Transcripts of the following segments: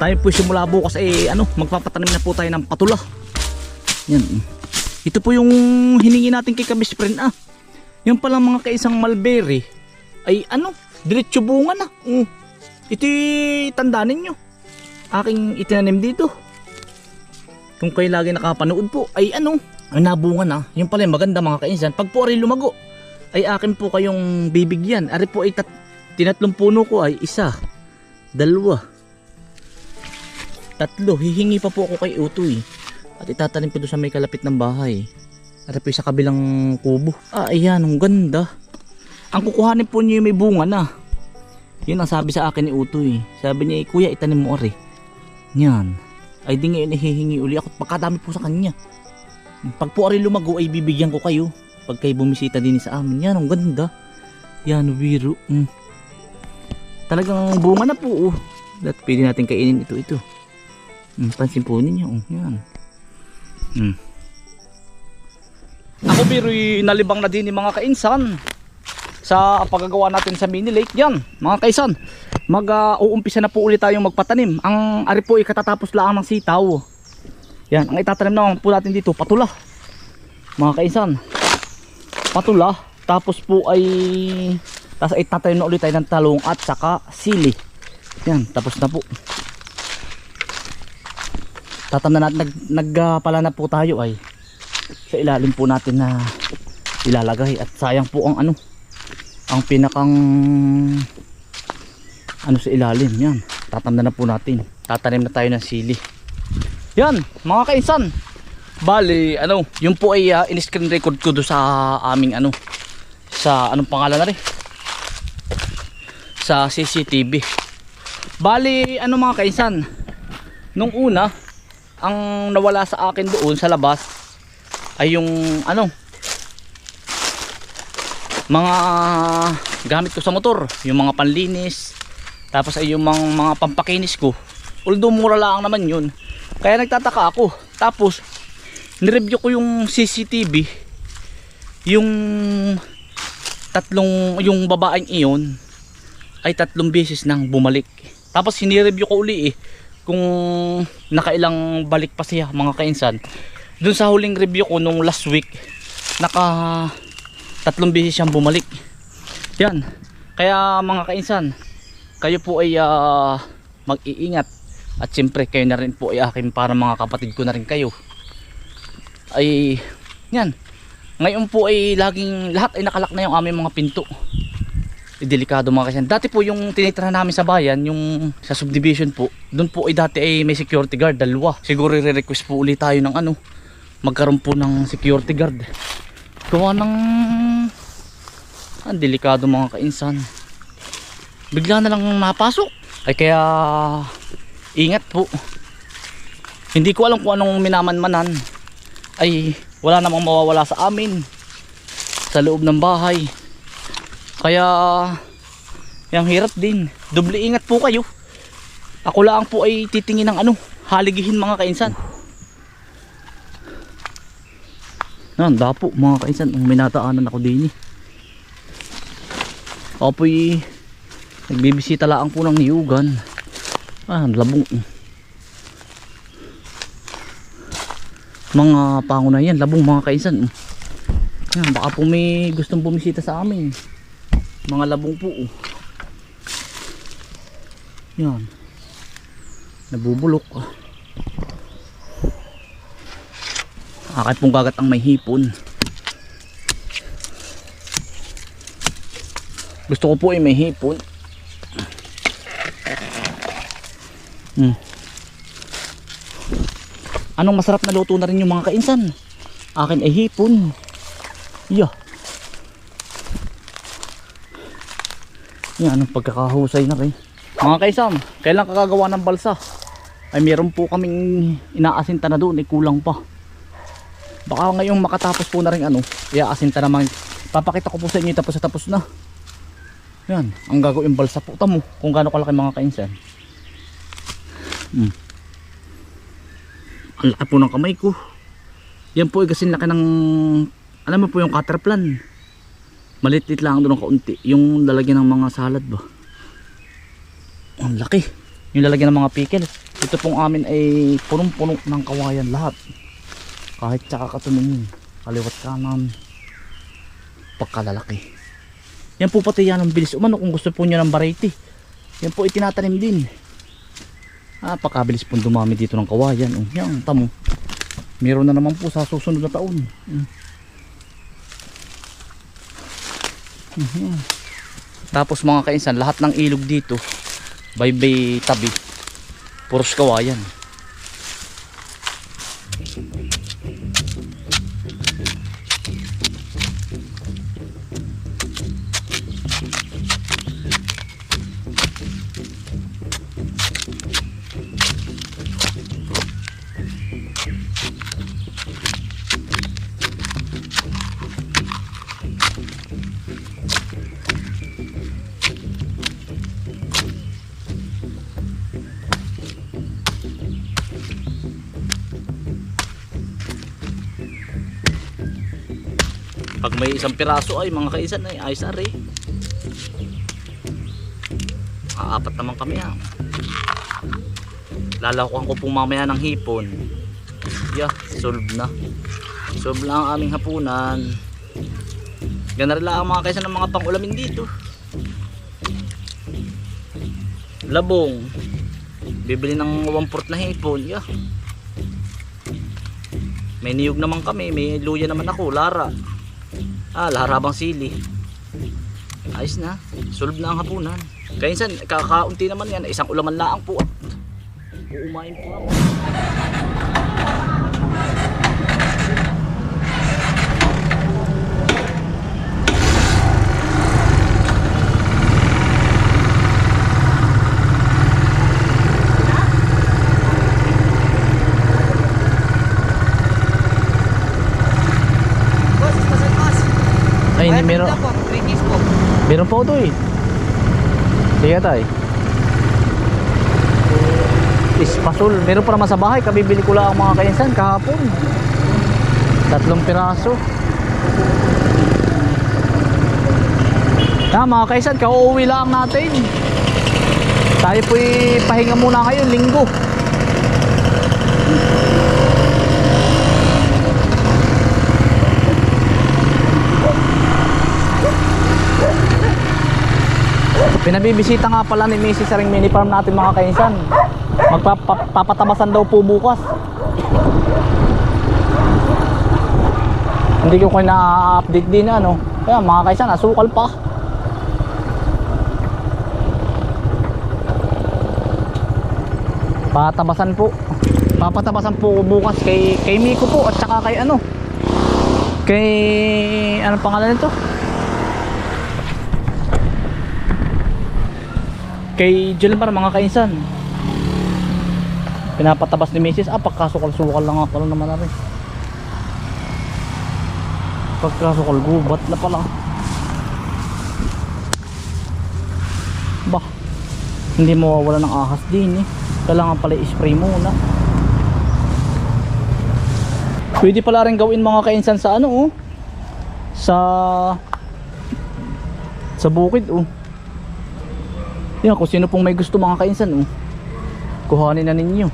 Tayo po simula bukas eh ano, magpapatanim na po tayo ng patula. Yan. Ito po yung hiningi natin kay Kabis Friend ah. Yung pala mga kaisang mulberry ay ano, diretso bunga na. Mm. Ito tandaan ninyo. Aking itinanim dito. Kung kayo lagi nakapanood po ay ano, ay nabunga na. Yung pala yung maganda mga kainsan. Pag po lumago ay akin po kayong bibigyan. Ari po ay tat tinatlong puno ko ay isa, dalawa, tatlo. Hihingi pa po ako kay Utoy. At itatanim ko doon sa may kalapit ng bahay. At po sa kabilang kubo. Ah, ayan, ang ganda. Ang kukuhanin po niyo may bunga na. Yun ang sabi sa akin ni Utoy. Sabi niya, "Eh, kuya, itanim mo ari. Yan. Ay di ngayon hihingi uli ako. Pagkadami po sa kanya. Pag po ari lumago ay bibigyan ko kayo. Pag kayo bumisita din sa amin. Yan, ang ganda. Yan, biro. Mm. Talagang bunga na po. Oh. At pwede natin kainin ito, ito. Mm, pansin po ninyo. Oh, yan. Mm. Ako biro'y nalibang na din ni mga kainsan sa paggagawa natin sa mini lake yan mga kaisan mag uh, uumpisa na po ulit tayong magpatanim ang ari po ay katatapos lang ng sitaw yan ang itatanim naman po natin dito patula mga kaisan patula tapos po ay tapos ay na ulit tayo ng talong at saka sili yan tapos na po tatam na natin nag, nagpala na po tayo ay sa ilalim po natin na ilalagay. At sayang po ang ano ang pinakang ano sa ilalim. Yan tatamnan na po natin. Tatanim na tayo ng sili. Yan mga kainsan bali ano yung po ay uh, in-screen record ko do sa aming ano sa anong pangalan na rin? Sa CCTV bali ano mga kainsan nung una ang nawala sa akin doon sa labas ay yung ano mga gamit ko sa motor. Yung mga panlinis tapos ay yung mga, mga pampakinis ko. Although mura lang naman yun kaya nagtataka ako. Tapos nireview ko yung CCTV yung tatlong yung babaeng iyon ay tatlong beses nang bumalik. Tapos hinireview ko uli eh kung nakailang balik pa siya mga kainsan dun sa huling review ko nung last week naka tatlong beses siyang bumalik. Yan. Kaya mga kainsan kayo po ay uh, mag-iingat. At siyempre kayo na rin po ay akin para mga kapatid ko na rin kayo. Ay yan. Ngayon po ay laging lahat ay nakalak na yung aming mga pinto delikado mga kainsan dati po yung tinitira namin sa bayan yung sa subdivision po doon po ay dati ay may security guard dalawa. Siguro re-request po ulit tayo ng ano magkaroon po ng security guard. Gawa ng ang delikado mga kainsan. Bigla na lang napasok. Ay kaya ingat po. Hindi ko alam kung anong minamanmanan. Ay wala namang mawawala sa amin sa loob ng bahay kaya yung hirap din doble ingat po kayo ako lang po ay titingin ng ano haligihin mga kainsan Yan, dapo mga kainsan, may nataanan ako din eh. Ako po'y nagbibisita lang po ng niyugan. Ah, labong. Mga pango na yan, labong mga kainsan. Yan, baka po may gustong bumisita sa amin. Mga labong po. oh. Yan. Nabubulok. ah. Akit pong gagat ang may hipon. Gusto ko po ay may hipon. Hmm. Anong masarap na luto na rin yung mga kainsan? Akin ay hipon. Yeah. Yan, anong pagkakahusay na rin. Mga kainsan, kailan kakagawa ng balsa? ay meron po kaming inaasinta na doon, ay kulang pa. Baka ngayong makatapos po na rin ano, iaasinta naman. Papakita ko po sa inyo tapos na tapos na. Yan, ang gagawin balsa po. Tamo kung gaano kalaki mga kainsan. Hmm. Ang laki po ng kamay ko. Yan po ay kasi laki ng, alam mo po yung cutter plan. Maliit-lit lang doon kaunti. Yung lalagyan ng mga salad ba. Ang laki. Yung lalagyan ng mga pickle. Ito pong amin ay punong-puno ng kawayan lahat. Kahit tsaka katumingin. Kaliwat kanan. Pagkalalaki. Yan po pati yan ang bilis umano kung gusto po nyo ng variety. Yan po itinatanim din. Ah, pakabilis po dumami dito ng kawayan. Oh, yan, tamo. Meron na naman po sa susunod na taon. Mm. Mhm. Tapos mga kainsan, lahat ng ilog dito, baybay tabi, puros kawayan. May isang piraso ay mga kaisan ay ayos na rin. Aapat naman kami ah. Lalakuan ko po mamaya ng hipon. Yeah, solve na. Solve na ang aming hapunan. Gana rin lang ang mga kaisan ng mga pangulamin dito. Labong. Bibili ng 1 port na hipon. Yeah. May niyog naman kami, may luya naman ako, Lara. Ah, laharabang sili. Ayos na. Solve na ang hapunan. Kaya insan, kakaunti naman yan. Isang ulaman laang po. Uumain po ako. Meron. lang po, 3 keys po. Meron pa ito eh. Sige tay. Ispasol. Meron pa naman sa bahay. Kabibili ko lang ang mga kainsan kahapon. Tatlong piraso. Na mga kaisan, kauuwi lang natin. Tayo po'y pahinga muna ngayon, linggo. Pinabibisita nga pala ni Mrs. sa ring mini farm natin mga kainsan. Magpapatabasan daw po bukas. Hindi ko kayo na-update din ano. Kaya mga kainsan, asukal pa. Patabasan po. Papatabasan po bukas kay kay Miko po at saka kay ano. Kay ano pangalan nito? Kay Jilmar mga kainsan. Pinapatabas ni Mrs. ah pagkasukal-sukal lang ako naman na rin. Pagkasukal gubat na pala. Bah hindi mawawala ng ahas din eh. Kailangan pala i-spray muna. Pwede pala rin gawin mga kainsan sa ano oh? Sa sa bukid oh yan, kung sino pong may gusto mga kainsan, oh. Kuhanin na ninyo.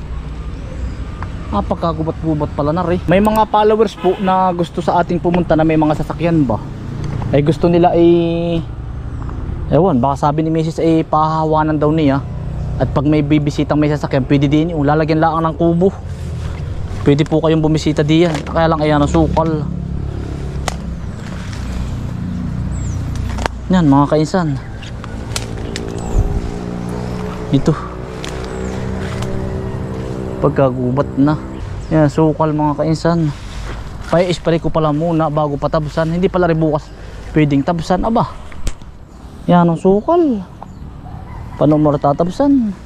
Pagkagubat-gubat pala na rin. May mga followers po na gusto sa ating pumunta na may mga sasakyan ba. Ay gusto nila ay... Ewan, baka sabi ni Mrs. ay pahahawanan daw niya. At pag may bibisitang may sasakyan, pwede din yung lalagyan lang ng kubo. Pwede po kayong bumisita diyan. Kaya lang ayan, sukal. Yan, mga kainsan ito. Pagkagubat na. Yan sukal mga kainsan. Pay ispray ko pala muna bago patabsan hindi pala rin bukas pwedeng tabsan. Aba. Yan ang sukal paano mo tatabsan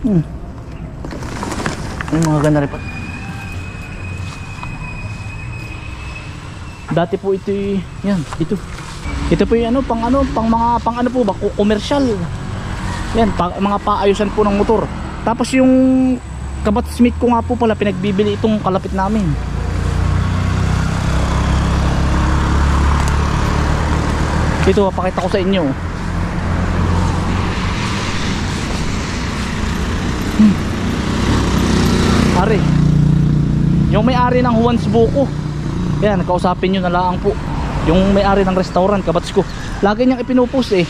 Hmm. Yung mga ganda rin. Dati po ito y- yan, ito. Ito po yung ano, pang ano, pang mga pang ano po ba, commercial. Yan, pa, mga paayusan po ng motor. Tapos yung kabat Smith ko nga po pala pinagbibili itong kalapit namin. Ito, papakita ko sa inyo. Hmm. Ari. Yung may-ari ng Juan's Buko. Yan, kausapin nyo na lang po. Yung may-ari ng restaurant, kabats ko. Lagi niyang ipinupost eh.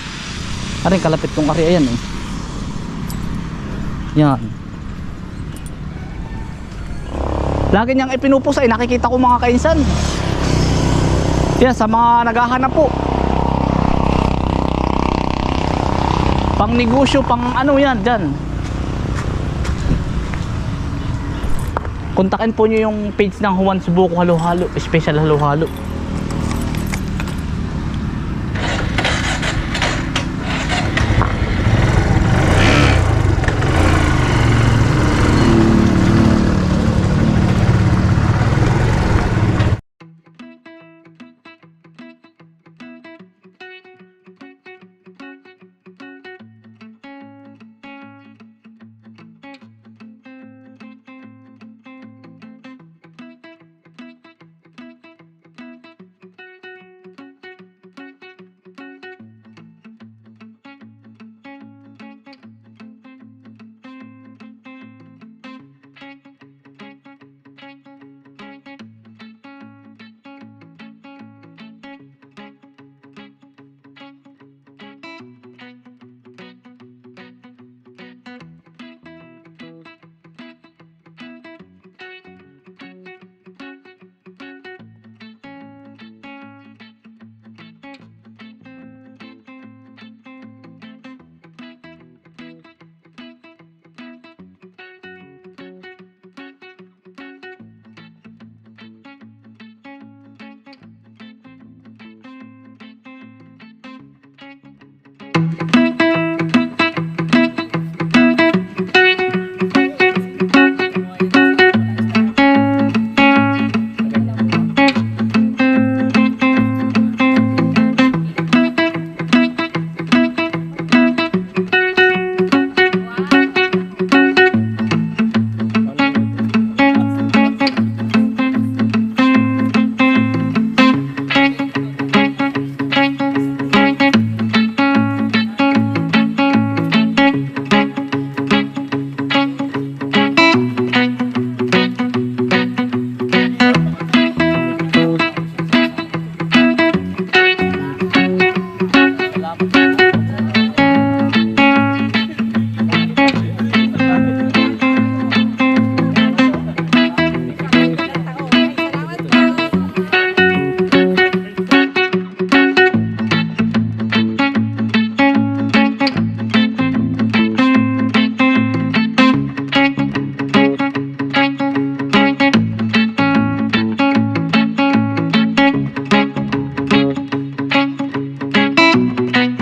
Aring kalapit tong ari, ayan eh. Yan. Lagi niyang ipinupost ay nakikita ko mga kainsan. Yan, sa mga naghahanap po. Pang negosyo, pang ano yan, dyan. Kontakin po nyo yung page ng Juan Subuko Halo Halo, special Halo Halo.